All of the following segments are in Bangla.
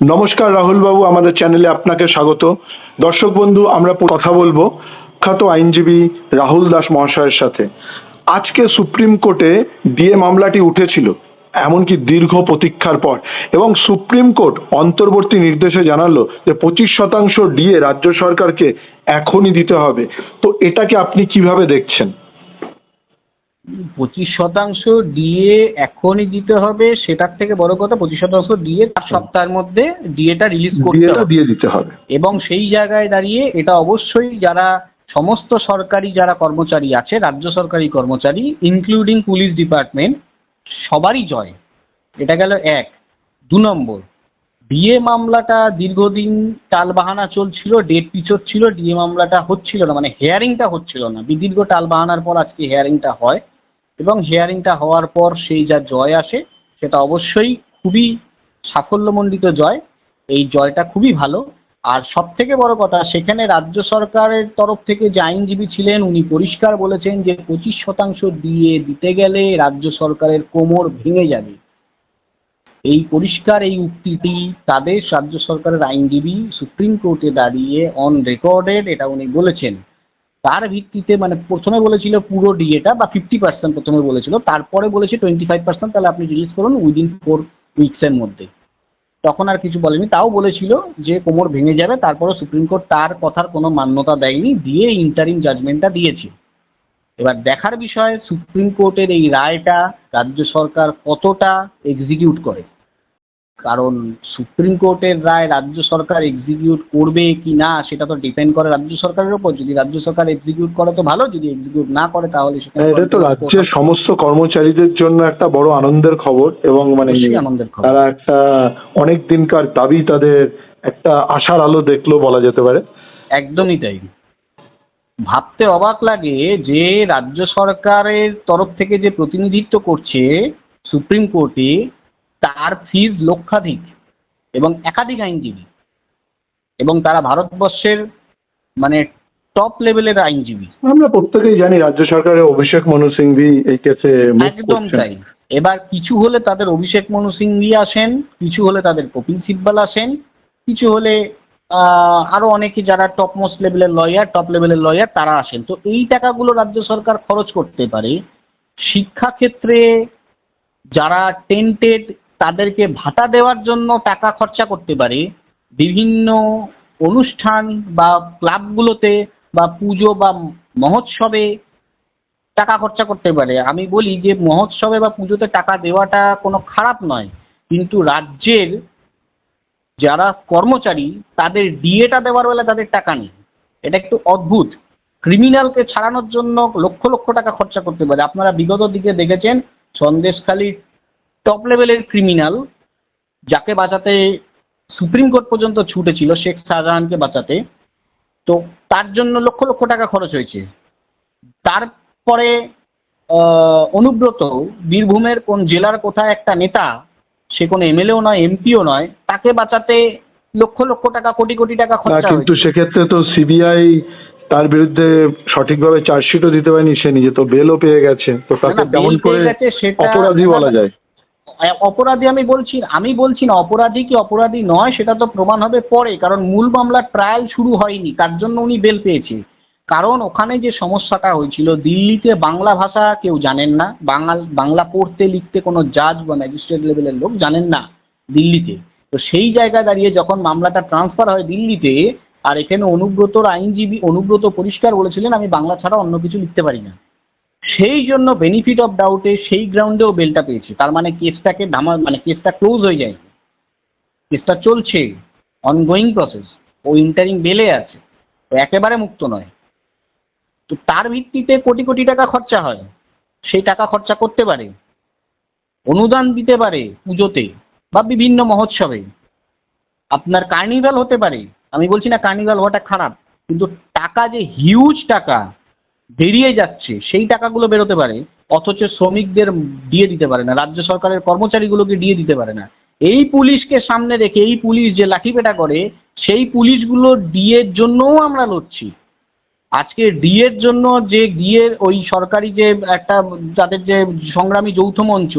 নমস্কার রাহুল বাবু আমাদের চ্যানেলে আপনাকে স্বাগত। দর্শক বন্ধু, আমরা কথা বলব খ্যাত আইনজীবী রাহুল দাস মহাশয়ের সাথে। আজকে সুপ্রিম কোর্টে ডিএ মামলাটি উঠেছিল, এমনকি দীর্ঘ প্রতীক্ষার পর। এবং সুপ্রিম কোর্ট অন্তর্বর্তী নির্দেশে জানালো যে পঁচিশ শতাংশ ডিএ রাজ্য সরকারকে এখনই দিতে হবে। তো এটাকে আপনি কীভাবে দেখছেন? পঁচিশ শতাংশ ডিএ এখনই দিতে হবে সেটার থেকে বড় কথা পঁচিশ শতাংশ ডিএ চার সপ্তাহের মধ্যে ডিএটা রিলিজ করতে হবে। দিয়ে দিতে হবে। এবং সেই জায়গায় দাঁড়িয়ে এটা অবশ্যই যারা সমস্ত সরকারি যারা কর্মচারী আছে রাজ্য সরকারি কর্মচারী ইনক্লুডিং পুলিশ ডিপার্টমেন্ট সবারই জয়। এটা গেল এক। দু নম্বর ডিএ মামলাটা দীর্ঘদিন টালবাহানা চলছিল ডেট পিছোচ্ছিল ডিএ মামলাটা হচ্ছিল না মানে হেয়ারিংটা হচ্ছিল না। দীর্ঘ টালবাহানার পর আজকে হেয়ারিংটা হয়। এবং হেয়ারিংটা হওয়ার পর সেই যা জয় আসে, সেটা অবশ্যই খুবই সাফল্যমণ্ডিত জয়। এই জয়টা খুবই ভালো। আর সব থেকে বড় কথা, সেখানে রাজ্য সরকারের তরফ থেকে যে আইনজীবী ছিলেন, উনি পরিষ্কার বলেছেন যে পঁচিশ শতাংশ দিয়ে দিতে গেলে রাজ্য সরকারের কোমর ভেঙে যাবে। এই পরিষ্কার এই উক্তিটি তাদের রাজ্য সরকারের আইনজীবী সুপ্রিম কোর্টে দাঁড়িয়ে অন রেকর্ডেড এটা উনি বলেছেন। তার ভিত্তিতে মানে প্রথমে বলেছিল পুরো ডিএটা বা ফিফটি পার্সেন্ট প্রথমে বলেছিল, তারপরে বলেছে টোয়েন্টি ফাইভ পার্সেন্ট তাহলে আপনি রিলিজ করুন উইদিন ফোর উইকসের মধ্যে। তখন আর কিছু বলেনি, তাও বলেছিল যে কোমর ভেঙে যাবে তারপরে সুপ্রিম কোর্ট তার কথার কোনো মান্যতা দেয়নি, দিয়ে ইন্টারিম জাজমেন্টটা দিয়েছে। এবার দেখার বিষয়, সুপ্রিম কোর্টের এই রায়টা রাজ্য সরকার কতটা এক্সিকিউট করে? কারণ সুপ্রিম কোর্টের রায় রাজ্য সরকার এক্সিকিউট করবে কি না সেটা তো ডিপেন্ড করে রাজ্য সরকারের ওপর যদি রাজ্য সরকার এক্সিকিউট করে তো ভালো যদি এক্সিকিউট না করে তাহলে সেটা হ্যাঁ, এটা তো রাজ্যের সমস্ত কর্মচারীদের জন্য একটা বড় আনন্দের খবর এবং মানে আনন্দের খবর। তারা একটা অনেক দিনকার দাবি তাদের একটা আশার আলো দেখল বলা যেতে পারে। একদমই তাই। ভাবতে অবাক লাগে যে রাজ্য সরকারের তরফ থেকে যে প্রতিনিধিত্ব করছে সুপ্রিম কোর্টে তার ফিজ লক্ষাধিক এবং একাধিক আইনজীবী। এবং তারা ভারতবর্ষের মানে টপ লেভেলের আইনজীবী। আমরা প্রত্যেকেই জানি রাজ্য সরকারের অভিষেক মনু সিংভি এই কেসে একদম তাই। এবার কিছু হলে তাদের অভিষেক মনু সিংভি আসেন কিছু হলে তাদের কপিল সিব্বাল আসেন কিছু হলে আহ, আরও অনেকে যারা টপ মোস্ট লেভেলের লয়ার টপ লেভেলের লয়ার তারা আসেন। তো এই টাকাগুলো রাজ্য সরকার খরচ করতে পারে। শিক্ষাক্ষেত্রে যারা টেন্টেড তাদেরকে ভাতা দেওয়ার জন্য টাকা খরচা করতে পারে। বিভিন্ন অনুষ্ঠান বা ক্লাবগুলোতে বা পুজো বা মহোৎসবে টাকা খরচা করতে পারে। আমি বলি যে, মহোৎসবে বা পুজোতে টাকা দেওয়াটা কোনো খারাপ নয়। কিন্তু রাজ্যের যারা কর্মচারী, তাদের ডিএটা দেওয়ার বেলা তাদের টাকা নেই। এটা একটু অদ্ভুত। ক্রিমিনালকে ছাড়ানোর জন্য লক্ষ লক্ষ টাকা খরচা করতে পারে। আপনারা বিগত দিকে দেখেছেন সন্দেশখালী টপ লেভেলের ক্রিমিনাল যাকে বাঁচাতে সুপ্রিম কোর্ট পর্যন্ত ছুটেছিল শেখ শাহজাহানকে বাঁচাতে। তো তার জন্য লক্ষ লক্ষ টাকা খরচ হয়েছে। তারপরে অনুব্রত বীরভূমের কোন জেলার কোথায় একটা নেতা সে কোনো এমএলএও নয় এমপিও নয় তাকে বাঁচাতে লক্ষ লক্ষ টাকা কোটি কোটি টাকা খরচা কিন্তু সেক্ষেত্রে তো সিবিআই তার বিরুদ্ধে সঠিকভাবে চার্জশিটও দিতে পারেনি সে নিজে তো বেলও পেয়ে গেছে। তো তাকে কেমন করে অপরাধী বলা যায়? অপরাধী আমি বলছি আমি বলছি না, অপরাধী কি অপরাধী নয়, সেটা তো প্রমাণ হবে পরে, কারণ মূল মামলার ট্রায়াল শুরু হয়নি তার জন্য উনি বেল পেয়েছে? কারণ ওখানে যে সমস্যাটা হয়েছিল, দিল্লিতে বাংলা ভাষা কেউ জানেন না বাঙাল বাংলা পড়তে লিখতে কোনো জাজ বা ম্যাজিস্ট্রেট লেভেলের লোক জানেন না, দিল্লিতে। তো সেই জায়গায় দাঁড়িয়ে যখন মামলাটা ট্রান্সফার হয় দিল্লিতে, আর এখানে অনুব্রতর আইনজীবী, অনুব্রত পরিষ্কার বলেছিলেন, আমি বাংলা ছাড়া অন্য কিছু লিখতে পারি না। সেই জন্য বেনিফিট অফ ডাউটে সেই গ্রাউন্ডেও বেলটা পেয়েছে। তার মানে কেসটাকে ধামা মানে কেসটা ক্লোজ হয়ে যায়। কেসটা চলছে অনগোয়িং প্রসেস ও ইন্টারিং বেলে আছে, ও একেবারে মুক্ত নয়। তো তার ভিত্তিতে কোটি কোটি টাকা খরচা হয়। সেই টাকা খরচা করতে পারে, অনুদান দিতে পারে পুজোতে বা বিভিন্ন মহোৎসবে। আপনার কার্নিভাল হতে পারে, আমি বলছি না কার্নিভাল হওয়াটা খারাপ, কিন্তু টাকা যে হিউজ টাকা বেরিয়ে যাচ্ছে সেই টাকাগুলো বেরোতে পারে অথচ শ্রমিকদের দিয়ে দিতে পারে না রাজ্য সরকারের কর্মচারীগুলোকে দিয়ে দিতে পারে না। এই পুলিশকে সামনে রেখে এই পুলিশ যে লাঠিপেটা করে সেই পুলিশগুলো ডিএর জন্যও আমরা লড়ছি। আজকে ডিএর জন্য যে ডিএর ওই সরকারি যে একটা তাদের যে সংগ্রামী যৌথ মঞ্চ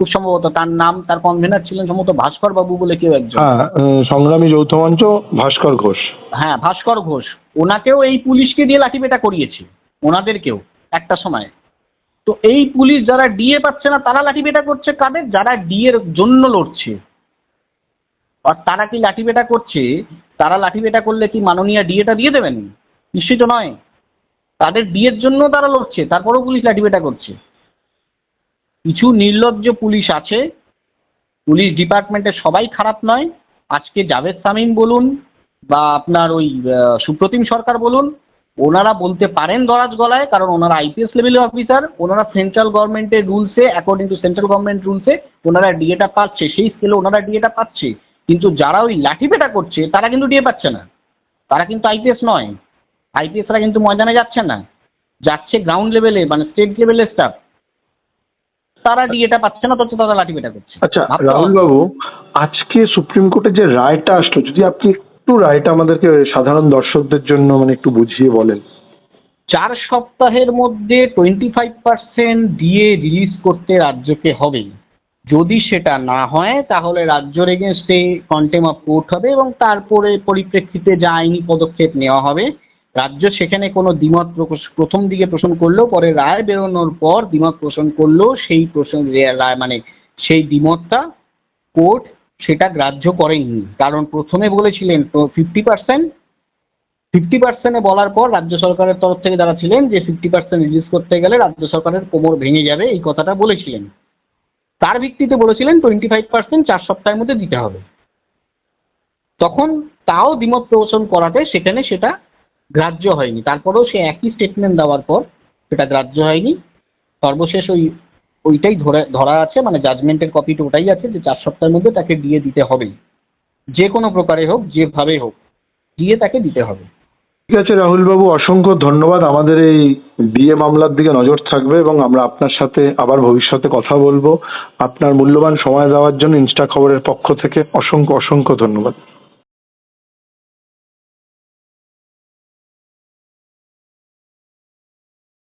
খুব সম্ভবত তার নাম তার কনভেনার ছিলেন সম্ভবত ভাস্কর বাবু বলে কেউ একজন। হ্যাঁ সংগ্রামী যৌথ মঞ্চ ভাস্কর ঘোষ। হ্যাঁ ভাস্কর ঘোষ। ওনাকেও এই পুলিশকে দিয়ে লাঠিপেটা করিয়েছে। ওনাদেরকেও একটা সময়। তো এই পুলিশ যারা ডিএ পাচ্ছে না, তারা লাঠি লাঠিপেটা করছে কাদের? যারা ডিএর জন্য লড়ছে। আর তারা কি লাঠি লাঠিপেটা করছে? তারা লাঠি লাঠিপেটা করলে কি মাননীয় ডিএটা দিয়ে দেবেন? নিশ্চিত নয়। তাদের ডিএর জন্য তারা লড়ছে, তারপরেও পুলিশ লাঠি লাঠিপেটা করছে। কিছু নির্লজ্জ পুলিশ আছে। পুলিশ ডিপার্টমেন্টে সবাই খারাপ নয়। আজকে জাভেদ সামিন বলুন বা আপনার ওই সুপ্রতিম সরকার বলুন ওনারা বলতে পারেন দরাজ গলায় কারণ ওনারা আইপিএস লেভেলের অফিসার ওনারা সেন্ট্রাল গভর্নমেন্টের রুলসে অ্যাকর্ডিং টু সেন্ট্রাল গভর্নমেন্ট রুলসে ওনারা ডিএটা পাচ্ছে সেই স্কেলে ওনারা ডিএটা পাচ্ছে। কিন্তু যারা ওই লাঠিপেটা করছে তারা কিন্তু ডিএ পাচ্ছে না। তারা কিন্তু আইপিএস নয়। আইপিএসরা কিন্তু ময়দানে যাচ্ছে না। যাচ্ছে গ্রাউন্ড লেভেলে মানে স্টেট লেভেলের স্টাফ তারা ডিএটা পাচ্ছে না অথচ তারা লাঠিপেটা করছে। আচ্ছা। রাহুল বাবু আজকে সুপ্রিম কোর্টের যে রায়টা আসলো যদি আপনি একটু রায়টা আমাদেরকে সাধারণ দর্শকদের জন্য মানে একটু বুঝিয়ে বলেন। চার সপ্তাহের মধ্যে টোয়েন্টি ফাইভ পার্সেন্ট দিয়ে রিলিজ করতে রাজ্যকে হবে। যদি সেটা না হয়, তাহলে রাজ্যর এগেনস্টে কন্টেম অফ কোর্ট হবে এবং তারপরে পরিপ্রেক্ষিতে যা আইনি পদক্ষেপ নেওয়া হবে, রাজ্য সেখানে কোনো দ্বিমত প্রথম দিকে পোষণ করলেও, পরে রায় বেরোনোর পর দ্বিমত পোষণ করলেও সেই প্রশ্ন রায় মানে সেই দ্বিমতটা কোর্ট সেটা গ্রাহ্য করেনি কারণ প্রথমে বলেছিলেন তো ফিফটি পার্সেন্ট ফিফটি পার্সেন্টে বলার পর রাজ্য সরকারের তরফ থেকে যারা ছিলেন যে ফিফটি পার্সেন্ট রিলিজ করতে গেলে রাজ্য সরকারের কোমর ভেঙে যাবে এই কথাটা বলেছিলেন। তার ভিত্তিতে বলেছিলেন টোয়েন্টি ফাইভ পার্সেন্ট চার সপ্তাহের মধ্যে দিতে হবে। তখন তাও দ্বিমত প্রদর্শন করাতে সেখানে সেটা গ্রাহ্য হয়নি। তারপরেও সে একই স্টেটমেন্ট দেওয়ার পর সেটা গ্রাহ্য হয়নি। সর্বশেষ ওই ওইটাই ধরে, ধরা আছে মানে জাজমেন্টের কপিটা ওটাই আছে যে চার সপ্তাহের মধ্যে তাকে দিয়ে দিতে হবেই। যে কোনো প্রকারে হোক, যেভাবে হোক, দিয়ে তাকে দিতে হবে। ঠিক আছে, রাহুলবাবু, অসংখ্য ধন্যবাদ। আমাদের এই বিয়ে মামলার দিকে নজর থাকবে এবং আমরা আপনার সাথে আবার ভবিষ্যতে কথা বলব। আপনার মূল্যবান সময় দেওয়ার জন্য ইনস্টা খবরের পক্ষ থেকে অসংখ্য অসংখ্য ধন্যবাদ।